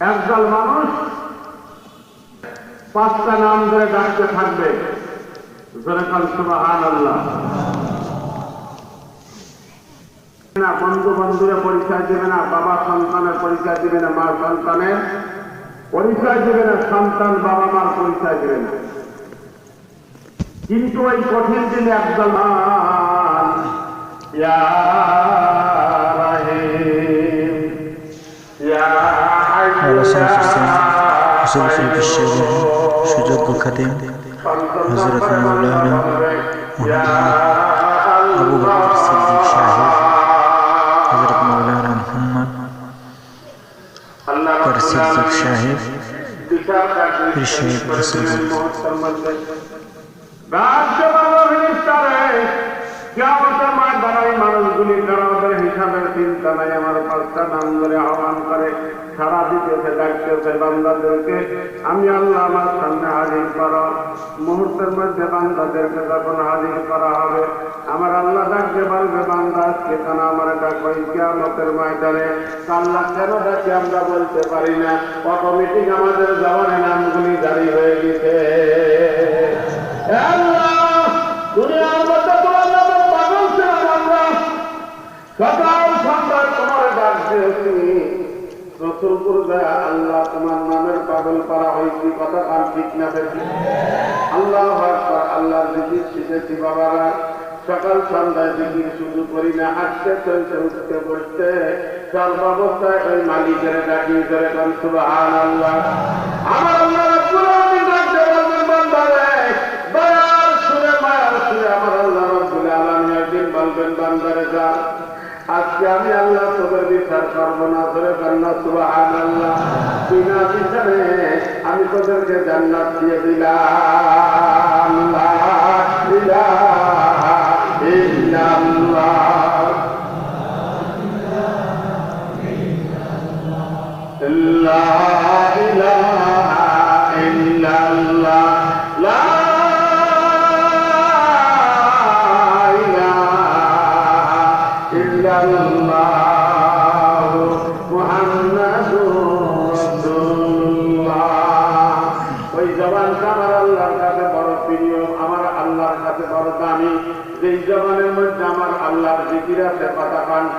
একদল মানুষ পাঁচটা নাম ধরে ডাকতে থাকবে। না বন্ধু বন্ধুরে পরিচয় দিবে না, বাবা সন্তানের পরিচয় দিবে না, মা সন্তানের পরিচয় দিবে না, সন্তান বাবা মার পরিচয় দিবে না। কিন্তু ওই কঠিন দিনে একদল ইয়া সুযোগ্য খাদেম হজরত মানুষগুলি চিন্তা নাই আমার পাঁচটা নাম ধরে আহ্বান করে। সারা দিতেছে ডাকতেছে বান্দাদেরকে। আমি আল্লাহ আমার সামনে হাজির করা। মুহূর্তের মধ্যে বান্দাদেরকে যখন হাজির করা হবে, আমার আল্লাহ ডাকতে বলবে, বান্দা, আজকে কেন আমার ডাকো কেমতের ময়দানে আল্লাহ কেন ডাকে? আমরা বলতে পারি না। অটোমেটিক আমাদের জবানে নামগুলি জারি হয়ে গেছে। আল্লাহ, দুনিয়ার মধ্যে তোমার নামে পাগল ছিলাম আমরা সকাল সন্ধ্যা তোমার ডাক দিয়েছি রসুল করবে আল্লাহ তোমার নামের পাগল করা হয়েছি, কথা কান ঠিক না বেশি আল্লাহ আল্লাহর জিকির শিখেছি, বাবারা। সকাল সন্ধ্যায় জিকির শুধু করি না হাসতে চলতে, উঠতে, বসতে। সর্বাবস্থায় ওই মালিকের ডাকি করে কান সুবহান আল্লাহ আমার আল্লাহ রাব্বুল বান্দারে দয়ার সুরে মায়ার সুরে আমার আল্লাহ রাব্বুল আলামিন একদিন বলবেন, বান্দারে, যা। আজকে আমি আল্লাহ তোদের বিচার করব না ধরে কান্না সুবাহান আল্লাহ বিনা বিচারে আমি তোদেরকে জান্নাত দিয়ে দিলাম। লা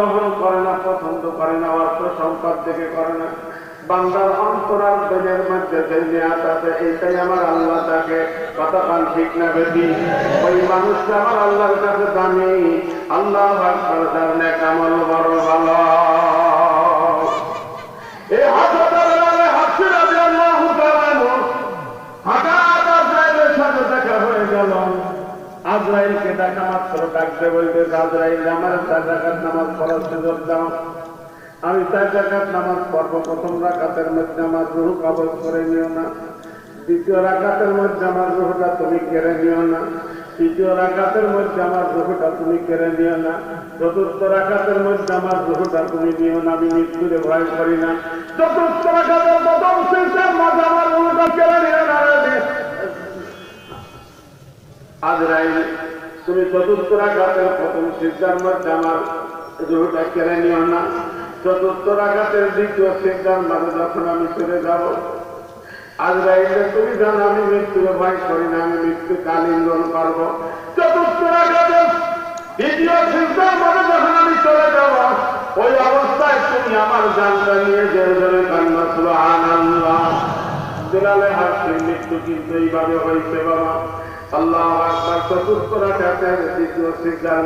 গ্রহণ করে না, পছন্দ করে না, অর্থ সম্পদ থেকে করে না। বান্দার অন্তরার দেহের মধ্যে যে নিয়াত আছে, এইটাই আমার আল্লাহ তাকে। কতক্ষণ ঠিক না বেশি ওই মানুষটা আমার আল্লাহর কাছে দামি। আল্লাহ আকবার তার বড় ভালো। এই হাজার আজরাইলকে দেখা মাত্র ডাকতে বলবে আজরাইল, আমার চার রাখার নামাজ পড়ার সুযোগ দাও। আমি চার রাখার নামাজ পড়ব, প্রথম রাখাতের মধ্যে আমার রুহ কবজ করে নিও না। দ্বিতীয় রাখাতের মধ্যে আমার রুহটা তুমি কেড়ে নিও না। তৃতীয় রাখাতের মধ্যে আমার রুহটা তুমি কেড়ে নিও না। চতুর্থ রাখাতের মধ্যে আমার রুহটা তুমি নিও না, আমি মৃত্যুরে ভয় করি না। চতুর্থ রাখাতের তুমি চতুর্থ রাখাতের প্রথম সিদ্ধার মধ্যে আমার রুহটা কেড়ে নিও না। চতুর্থ রাখাতের দ্বিতীয় সিদ্ধার মাঝে যখন আমি চলে যাব আজরাইলে তুমি জানো আমি মৃত্যুর ভয় করি না, আমি মৃত্যু কালিঙ্গন করব চতুর্থ রাখাতে দ্বিতীয় চিন্তার মনে যখন আমি চলে যাব, ওই অবস্থায় তুমি আমার জানটা নিয়ে জোরে জোরে কান্না সুবহান আল্লাহ দিলালে হাসির মৃত্যু কিন্তু এইভাবে হয়েছে বাবা আল্লাহ আকবার, চতুর্থ রাখাতের দ্বিতীয় সিজদার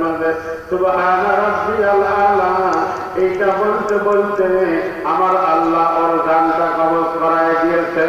সুবহান রাব্বিয়াল আলা, এইটা বলতে বলতে আমার আল্লাহ ওর গানটা কবজ করায় দিয়েছে।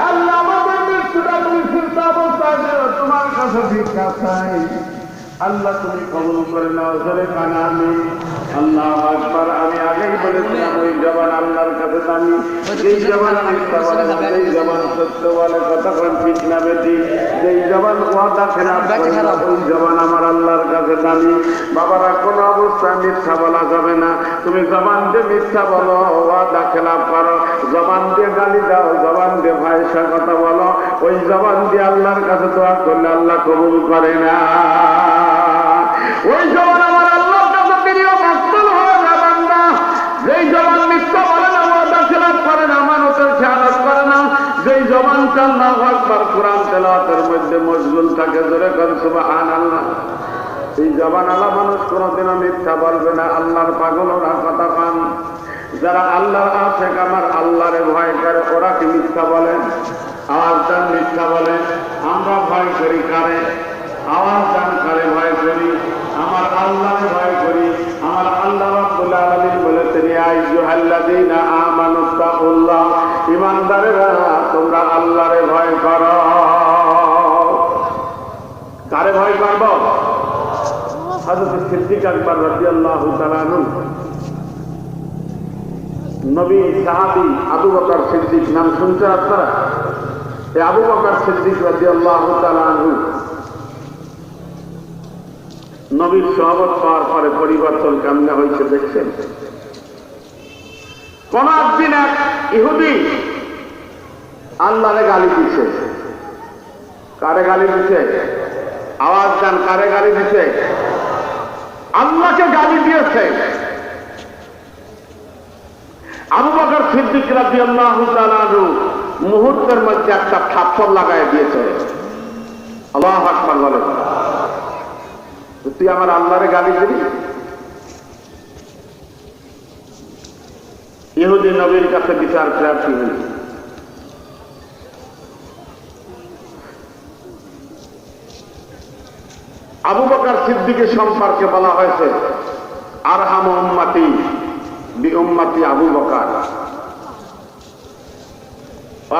আল্লাহ আমাদের তোমার কাছে ভিক্ষা চাই আল্লাহ তুমি কবল করে নাও ধরে কানা আমি আল্লাহ আকবার আমি আগেই বলেছিলাম ওই জবান আল্লাহর কাছে দামি। যেই জবান মিথ্যা বলে যেই জবান সত্য বলে কতক্ষণ ঠিক না বেটি যেই জবান ওয়াদা খেলাপ ওই জবান আমার আল্লাহর কাছে দামি। বাবারা কোন অবস্থায় মিথ্যা বলা যাবে না। তুমি জবান দিয়ে মিথ্যা বলো ওয়াদা খেলাপ করো। জবান দিয়ে গালি দাও জবান দিয়ে ভাইসা কথা বলো। ওই জবান দিয়ে আল্লাহর কাছে দোয়া করলে আল্লাহ কবুল করে না। ওই জবান আমার আল্লাহর কাছে প্রিয়, মকবুল হয়ে না যেই জবান মিথ্যা বলে না ওয়াদা খেলাপ করে না, আমানতের খেয়ালত করে না। যেই জবান আল্লাহ আকবার কোরআন তেলাওয়াতের মধ্যে মশগুল থাকে ধরে কর সুবহানাল্লাহ। এই জবান আলা মানুষ কোনোদিনও মিথ্যা বলবে না, আল্লাহর পাগল ওরা কথা পান যারা আল্লাহর আছে আমার আল্লাহরে ভয় করে, ওরা কি মিথ্যা বলে? আওয়াজ দান মিথ্যা বলে। আমরা ভয় করি কারে? আওয়াজ দান কারে ভয় করি? আমার আল্লাহরে ভয় করি, আমার আল্লাহ রাব্বুল আলামিন বলেছেন ইয়া আইয়ুহাল্লাযীনা আমানু তাকুল্লাহ। ঈমানদারেরা, তোমরা আল্লাহরে ভয় করো। কারে ভয় করব? হযরত সিদ্দিক আকবর রাদিয়াল্লাহু তাআলা নবী সাহাবী আবু বকর সিদ্দিক, নাম শুনতে আপনারা? এই আবু বকর সিদ্দিক রাদিয়াল্লাহু তাআলা নবীর সহবত পাওয়ার পরে পরিবর্তন কেমনে হয়েছে দেখছেন? কোন একদিন এক ইহুদি আল্লাহরে গালি দিছে। কারে গালি দিছে? আওয়াজ দেন, কারে গালি দিছে? আল্লাহকে গালি দিয়েছে। আবু বকর সিদ্দিক তাআলা আনহু মুহূর্তের মধ্যে একটা থাপ্পড় লাগায় দিয়েছে। আল্লাহু আকবার বলে তুই আমার আল্লাহরে গালি দিবি? ইহুদি নবীর কাছে বিচার প্রার্থী হল? আবু বকর সিদ্দিকের সম্পর্কে বলা হয়েছে, আরহাম উম্মাতি বি উম্মাতি আবু বকর।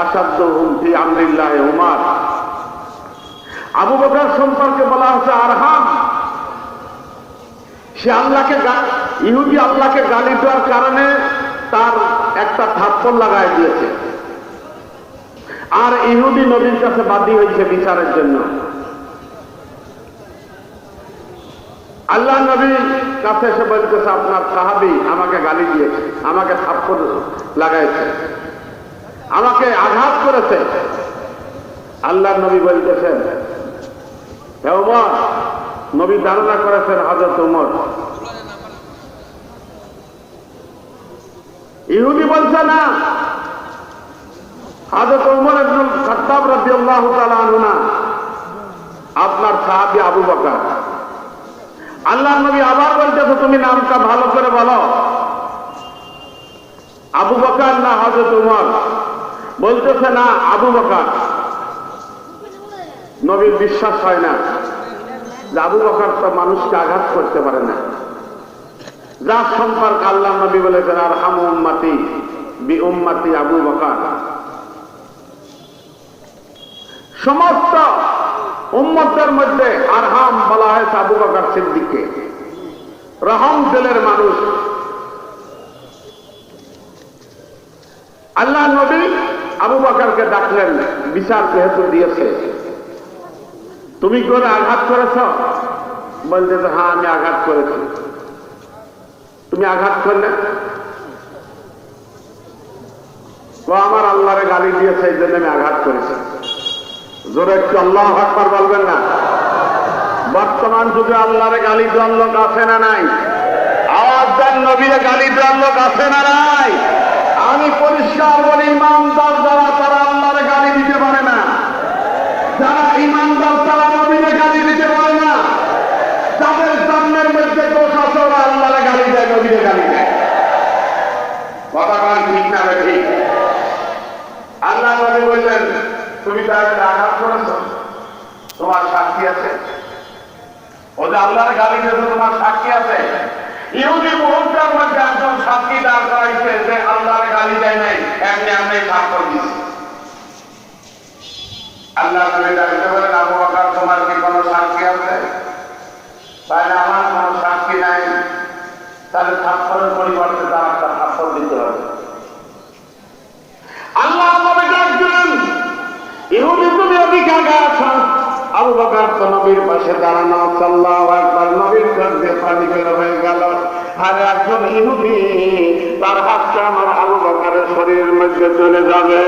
অসাধ্য হুমফি আমরিল্লাহ উমার। আবু বকর সম্পর্কে বলা হচ্ছে আরহাম সে আল্লাহকে ইহুদি আল্লাহকে গালি দেওয়ার কারণে তার একটা থাপ্পড় লাগায় দিয়েছে। আর ইহুদি নবীর কাছে বাদী হয়েছে বিচারের জন্য। আল্লাহ নবীর কাছে এসে বলতেছে, আপনার সাহাবি আমাকে গালি দিয়েছে, আমাকে থাপ্পড় লাগাইছে, আমাকে আঘাত করেছে। আল্লাহ নবী বলতেছেন, হে উমর নবী ধারণা করেছেন হজরত উমর ইহুদি বলছে, না হজরত উমর আব্দুল খত্তাব তাআলা আনহু না। আপনার সাহাবী আবু বকর। আল্লাহ নবী আবার বলতেছে, তুমি নামটা ভালো করে বলো। আবু বকার না হজরত উমর বলতেছে, না, আবু বকার। নবীর বিশ্বাস হয় না। আবু বকার তো মানুষকে আঘাত করতে পারে না। যার সম্পর্ক আল্লাহ নবী বলেছেন আর হাম উম্মাতি বি উম্মাতি আবু বকার। সমস্ত উম্মতের মধ্যে আরহাম বলা হয়েছে আবু বকার সিদ্দিককে। রহম দিলের মানুষ। আল্লাহ নবী আবু বকারকে ডাকলেন, বিচার যেহেতু দিয়েছে। তুমি করে আঘাত করেছ? বলতে হ্যাঁ আমি আঘাত করেছি। তুমি আঘাত করলে? ও আমার আল্লাহরে গালি দিয়েছে, এই জন্য আমি আঘাত করেছি। জোরে একটু আল্লাহ আকবার বলবেন না? বর্তমান যুগে আল্লাহরে গালি দেওয়ার লোক আছে না নাই? আওয়াজ দেন, নবীরে গালি দেওয়ার লোক আছে না নাই আমি পরিষ্কার বলি ইমানদার যারা তারা আল্লাহরে গালি দিতে পারে না যারা ইমানদার তারা নবীরে গালি দিতে পারে না যাদের সামনের মধ্যে দোষ আছে ওরা আল্লাহরে গালি দেয় নবীরে গালি দেয় কথা কান ঠিক না রে ঠিক আল্লাহ নবী বললেন তুমি তাকে আঘাত করেছ তোমার সাক্ষী আছে ও যে আল্লাহর গালি দিয়েছে তোমার সাক্ষী আছে। ইহুদি মুহূর্তের মধ্যে একজন সাক্ষী দাঁড় করাইছে যে আল্লাহর গালি দেয় নাই, এমনি এমনি স্বাক্ষর দিয়েছে আল্লাহ বলেন আবু তোমার কি কোনো সাক্ষী আছে? না আমার কোনো সাক্ষী নাই। তাহলে পরিবর্তে তার একটা দিতে হবে। আল্লাহ ডাক ইহুদি তুমি অধিকার আবু বকর তো নবীর পাশে দাঁড়ানো সাল্লাহ একবার নবীর চোখ পানি বের হয়ে গেল। আর একজন ইহুদি, তার হাতটা আমার আবু বকরের শরীরের মধ্যে চলে যাবে।